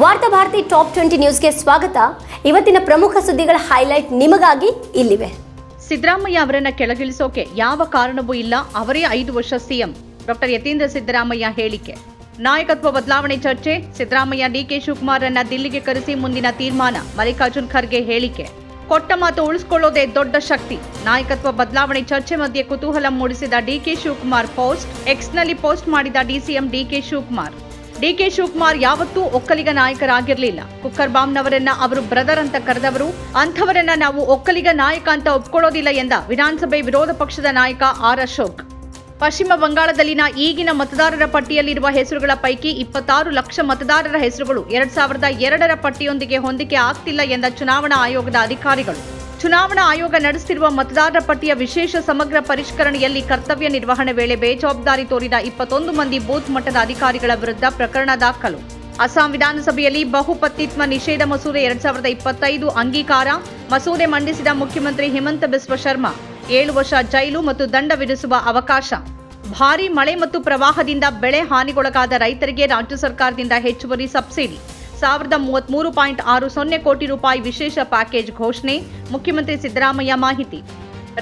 ವಾರ್ತಾ Bharati top twenty ನ್ಯೂಸ್ಗೆ ಸ್ವಾಗತ. ಇವತ್ತಿನ ಪ್ರಮುಖ ಸುದ್ದಿಗಳ ಹೈಲೈಟ್ ನಿಮಗಾಗಿ ಇಲ್ಲಿವೆ. ಸಿದ್ದರಾಮಯ್ಯ ಅವರನ್ನ ಕೆಳಗಿಳಿಸೋಕೆ ಯಾವ ಕಾರಣವೂ ಇಲ್ಲ, ಅವರೇ ಐದು ವರ್ಷ ಸಿಎಂ. ಡಾಕ್ಟರ್ ಯತೀಂದ್ರ ಸಿದ್ದರಾಮಯ್ಯ ಹೇಳಿಕೆ. ನಾಯಕತ್ವ ಬದಲಾವಣೆ ಚರ್ಚೆ, ಸಿದ್ದರಾಮಯ್ಯ ಡಿಕೆ ಶಿವಕುಮಾರನ್ನ ದಿಲ್ಲಿಗೆ ಕರೆಸಿ ಮುಂದಿನ ತೀರ್ಮಾನ, ಮಲ್ಲಿಕಾರ್ಜುನ್ ಖರ್ಗೆ ಹೇಳಿಕೆ. ಕೊಟ್ಟ ಮಾತು ಉಳಿಸಿಕೊಳ್ಳೋದೇ ದೊಡ್ಡ ಶಕ್ತಿ. ನಾಯಕತ್ವ ಬದಲಾವಣೆ ಚರ್ಚೆ ಮಧ್ಯೆ ಕುತೂಹಲ ಮೂಡಿಸಿದ ಡಿಕೆ ಶಿವಕುಮಾರ್ ಪೋಸ್ಟ್ ಎಕ್ಸ್ನಲ್ಲಿ ಪೋಸ್ಟ್ ಮಾಡಿದ DCM DK Shivakumar. DK Shivakumar ಯಾವತ್ತೂ ಒಕ್ಕಲಿಗ ನಾಯಕರಾಗಿರಲಿಲ್ಲ. ಕುಕ್ಕರ್ ಬಾಂಬ್ನವರನ್ನ ಅವರು ಬ್ರದರ್ ಅಂತ ಕರೆದವರು, ಅಂಥವರನ್ನ ನಾವು ಒಕ್ಕಲಿಗ ನಾಯಕ ಅಂತ ಒಪ್ಕೊಳ್ಳೋದಿಲ್ಲ ಎಂದ ವಿಧಾನಸಭೆ ವಿರೋಧ ಪಕ್ಷದ ನಾಯಕ ಆರ್ ಅಶೋಕ್. ಪಶ್ಚಿಮ ಬಂಗಾಳದಲ್ಲಿನ ಈಗಿನ ಮತದಾರರ ಪಟ್ಟಿಯಲ್ಲಿರುವ ಹೆಸರುಗಳ ಪೈಕಿ ಇಪ್ಪತ್ತಾರು ಲಕ್ಷ ಮತದಾರರ ಹೆಸರುಗಳು ಎರಡ್ ಸಾವಿರದ ಎರಡರ ಪಟ್ಟಿಯೊಂದಿಗೆ ಹೊಂದಿಕೆ ಆಗ್ತಿಲ್ಲ ಎಂದ ಚುನಾವಣಾ ಆಯೋಗದ ಅಧಿಕಾರಿಗಳು. ಚುನಾವಣಾ ಆಯೋಗ ನಡೆಸುತ್ತಿರುವ ಮತದಾರರ ಪಟ್ಟಿಯ ವಿಶೇಷ ಸಮಗ್ರ ಪರಿಷ್ಕರಣೆಯಲ್ಲಿ ಕರ್ತವ್ಯ ನಿರ್ವಹಣೆ ವೇಳೆ ಬೇಜವಾಬ್ದಾರಿ ತೋರಿದ ಇಪ್ಪತ್ತೊಂದು ಮಂದಿ ಬೂತ್ ಮಟ್ಟದ ಅಧಿಕಾರಿಗಳ ವಿರುದ್ಧ ಪ್ರಕರಣ ದಾಖಲು. ಅಸ್ಸಾಂ ವಿಧಾನಸಭೆಯಲ್ಲಿ ಬಹುಪತ್ನಿತ್ವ ನಿಷೇಧ ಮಸೂದೆ ಎರಡ್ ಸಾವಿರದ ಇಪ್ಪತ್ತೈದು ಅಂಗೀಕಾರ. ಮಸೂದೆ ಮಂಡಿಸಿದ ಮುಖ್ಯಮಂತ್ರಿ ಹಿಮಂತ ಬಿಸ್ವ ಶರ್ಮಾ. ಏಳು ವರ್ಷ ಜೈಲು ಮತ್ತು ದಂಡ ವಿಧಿಸುವ ಅವಕಾಶ. ಭಾರೀ ಮಳೆ ಮತ್ತು ಪ್ರವಾಹದಿಂದ ಬೆಳೆ ಹಾನಿಗೊಳಗಾದ ರೈತರಿಗೆ ರಾಜ್ಯ ಸರ್ಕಾರದಿಂದ ಹೆಚ್ಚುವರಿ ಸಬ್ಸಿಡಿ. ಸಾವಿರದ ಮೂವತ್ಮೂರು ಪಾಯಿಂಟ್ ಆರು ಸೊನ್ನೆ ಕೋಟಿ ರೂಪಾಯಿ ವಿಶೇಷ ಪ್ಯಾಕೇಜ್ ಘೋಷಣೆ. ಮುಖ್ಯಮಂತ್ರಿ ಸಿದ್ದರಾಮಯ್ಯ ಮಾಹಿತಿ.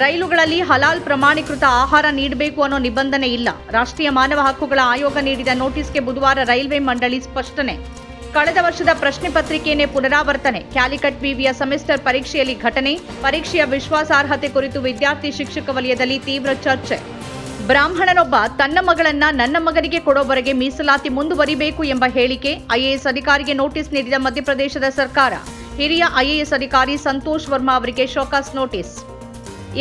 ರೈಲುಗಳಲ್ಲಿ ಹಲಾಲ್ ಪ್ರಮಾಣೀಕೃತ ಆಹಾರ ನೀಡಬೇಕು ಅನ್ನೋ ನಿಬಂಧನೆ ಇಲ್ಲ. ರಾಷ್ಟ್ರೀಯ ಮಾನವ ಹಕ್ಕುಗಳ ಆಯೋಗ ನೀಡಿದ ನೋಟಿಸ್ಗೆ ಬುಧವಾರ ರೈಲ್ವೆ ಮಂಡಳಿ ಸ್ಪಷ್ಟನೆ. ಕಳೆದ ವರ್ಷದ ಪ್ರಶ್ನೆ ಪತ್ರಿಕೆಯನ್ನೇ ಪುನರಾವರ್ತನೆ. ಕ್ಯಾಲಿಕಟ್ ವಿವಿಯ ಸೆಮಿಸ್ಟರ್ ಪರೀಕ್ಷೆಯಲ್ಲಿ ಘಟನೆ. ಪರೀಕ್ಷೆಯ ವಿಶ್ವಾಸಾರ್ಹತೆ ಕುರಿತು ವಿದ್ಯಾರ್ಥಿ ಶಿಕ್ಷಕ ವಲಯದಲ್ಲಿ ತೀವ್ರ ಚರ್ಚೆ. ಬ್ರಾಹ್ಮಣನೊಬ್ಬ ತನ್ನ ಮಗಳನ್ನ ನನ್ನ ಮಗನಿಗೆ ಕೊಡೋವರೆಗೆ ಮೀಸಲಾತಿ ಮುಂದುವರಿಬೇಕು ಎಂಬ ಹೇಳಿಕೆ ಐಎಎಸ್ ಅಧಿಕಾರಿಗೆ ನೋಟಿಸ್ ನೀಡಿದ ಮಧ್ಯಪ್ರದೇಶದ ಸರ್ಕಾರ. ಹಿರಿಯ ಐಎಎಸ್ ಅಧಿಕಾರಿ ಸಂತೋಷ್ ವರ್ಮಾ ಅವರಿಗೆ ಶೋಕಾಸ್ ನೋಟಿಸ್.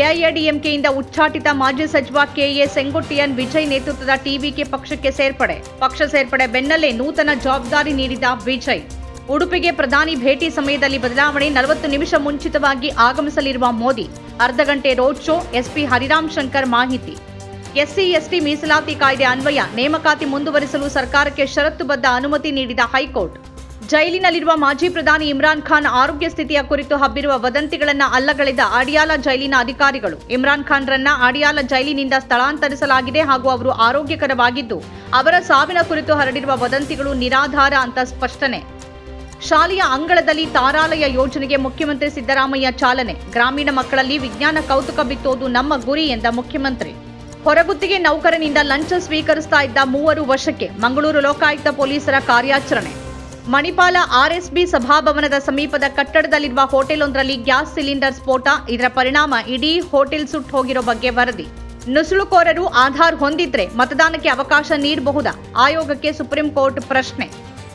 ಎಐಎಡಿಎಂಕೆಯಿಂದ ಉಚ್ಚಾಟಿತ ಮಾಜಿ ಸಚಿವ ಕೆಎ ಸೆಂಗೊಟ್ಟಿಯನ್ ವಿಜಯ್ ನೇತೃತ್ವದ ಟಿವಿಕೆ ಪಕ್ಷಕ್ಕೆ ಸೇರ್ಪಡೆ. ಪಕ್ಷ ಸೇರ್ಪಡೆ ಬೆನ್ನಲ್ಲೇ ನೂತನ ಜವಾಬ್ದಾರಿ ನೀಡಿದ ವಿಜಯ್. ಉಡುಪಿಗೆ ಪ್ರಧಾನಿ ಭೇಟಿ ಸಮಯದಲ್ಲಿ ಬದಲಾವಣೆ ನಲವತ್ತು ನಿಮಿಷ ಮುಂಚಿತವಾಗಿ ಆಗಮಿಸಲಿರುವ ಮೋದಿ. ಅರ್ಧ ಗಂಟೆ road show, SP Hariram Shankar ಮಾಹಿತಿ. ಎಸ್ಸಿ, ಎಸ್ಟಿ ಮೀಸಲಾತಿ ಕಾಯ್ದೆ ಅನ್ವಯ ನೇಮಕಾತಿ ಮುಂದುವರಿಸಲು ಸರ್ಕಾರಕ್ಕೆ ಷರತ್ತುಬದ್ಧ ಅನುಮತಿ ನೀಡಿದ ಹೈಕೋರ್ಟ್. ಜೈಲಿನಲ್ಲಿರುವ ಮಾಜಿ ಪ್ರಧಾನಿ ಇಮ್ರಾನ್ ಖಾನ್ ಆರೋಗ್ಯ ಸ್ಥಿತಿಯ ಕುರಿತು ಹಬ್ಬಿರುವ ವದಂತಿಗಳನ್ನು ಅಲ್ಲಗಳೆದ ಅಡಿಯಾಲ ಜೈಲಿನ ಅಧಿಕಾರಿಗಳು. ಇಮ್ರಾನ್ ಖಾನ್ರನ್ನ ಅಡಿಯಾಲ ಜೈಲಿನಿಂದ ಸ್ಥಳಾಂತರಿಸಲಾಗಿದೆ ಹಾಗೂ ಅವರು ಆರೋಗ್ಯಕರವಾಗಿದ್ದು, ಅವರ ಸಾವಿನ ಕುರಿತು ಹರಡಿರುವ ವದಂತಿಗಳು ನಿರಾಧಾರ ಅಂತ ಸ್ಪಷ್ಟನೆ. ಶಾಲೆಯ ಅಂಗಳದಲ್ಲಿ ತಾರಾಲಯ ಯೋಜನೆಗೆ ಮುಖ್ಯಮಂತ್ರಿ ಸಿದ್ದರಾಮಯ್ಯ ಚಾಲನೆ. ಗ್ರಾಮೀಣ ಮಕ್ಕಳಲ್ಲಿ ವಿಜ್ಞಾನ ಕೌತುಕ ಬಿತ್ತೋದು ನಮ್ಮ ಗುರಿ ಎಂದ ಮುಖ್ಯಮಂತ್ರಿ. ಹೊರಗುತ್ತಿಗೆ ನೌಕರನಿಂದ ಲಂಚ ಸ್ವೀಕರಿಸ್ತಾ ಇದ್ದ ಮೂವರು ವಶಕ್ಕೆ ಮಂಗಳೂರು ಲೋಕಾಯುಕ್ತ ಪೊಲೀಸರ ಕಾರ್ಯಾಚರಣೆ. ಮಣಿಪಾಲ ಆರ್ಎಸ್ಬಿ ಸಭಾಭವನದ ಸಮೀಪದ ಕಟ್ಟಡದಲ್ಲಿರುವ ಹೋಟೆಲೊಂದರಲ್ಲಿ ಗ್ಯಾಸ್ ಸಿಲಿಂಡರ್ ಸ್ಫೋಟ, ಇದರ ಪರಿಣಾಮ ಇಡೀ ಹೋಟೆಲ್ ಸುಟ್ಟು ಹೋಗಿರೋ ಬಗ್ಗೆ ವರದಿ. ನುಸುಳುಕೋರರು ಆಧಾರ್ ಹೊಂದಿದ್ರೆ ಮತದಾನಕ್ಕೆ ಅವಕಾಶ ನೀಡಬಹುದಾ? ಆಯೋಗಕ್ಕೆ ಸುಪ್ರೀಂ ಕೋರ್ಟ್ ಪ್ರಶ್ನೆ.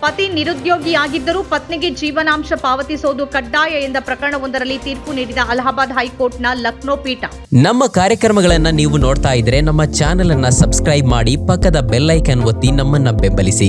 ಪತಿ ನಿರುದ್ಯೋಗಿಯಾಗಿದ್ದರೂ ಪತ್ನಿಗೆ ಜೀವನಾಂಶ ಪಾವತಿಸೋದು ಕಡ್ಡಾಯ ಎಂದ ಪ್ರಕರಣವೊಂದರಲ್ಲಿ ತೀರ್ಪು ನೀಡಿದ ಅಲಹಾಬಾದ್ ಹೈಕೋರ್ಟ್ನ ಲಕ್ನೋ ಪೀಠ. ನಮ್ಮ ಕಾರ್ಯಕ್ರಮಗಳನ್ನ ನೀವು ನೋಡ್ತಾ ಇದ್ರೆ ನಮ್ಮ ಚಾನೆಲ್ ಅನ್ನ ಸಬ್ಸ್ಕ್ರೈಬ್ ಮಾಡಿ ಪಕ್ಕದ ಬೆಲ್ ಐಕನ್ ಒತ್ತಿ ನಮ್ಮನ್ನ ಬೆಂಬಲಿಸಿ.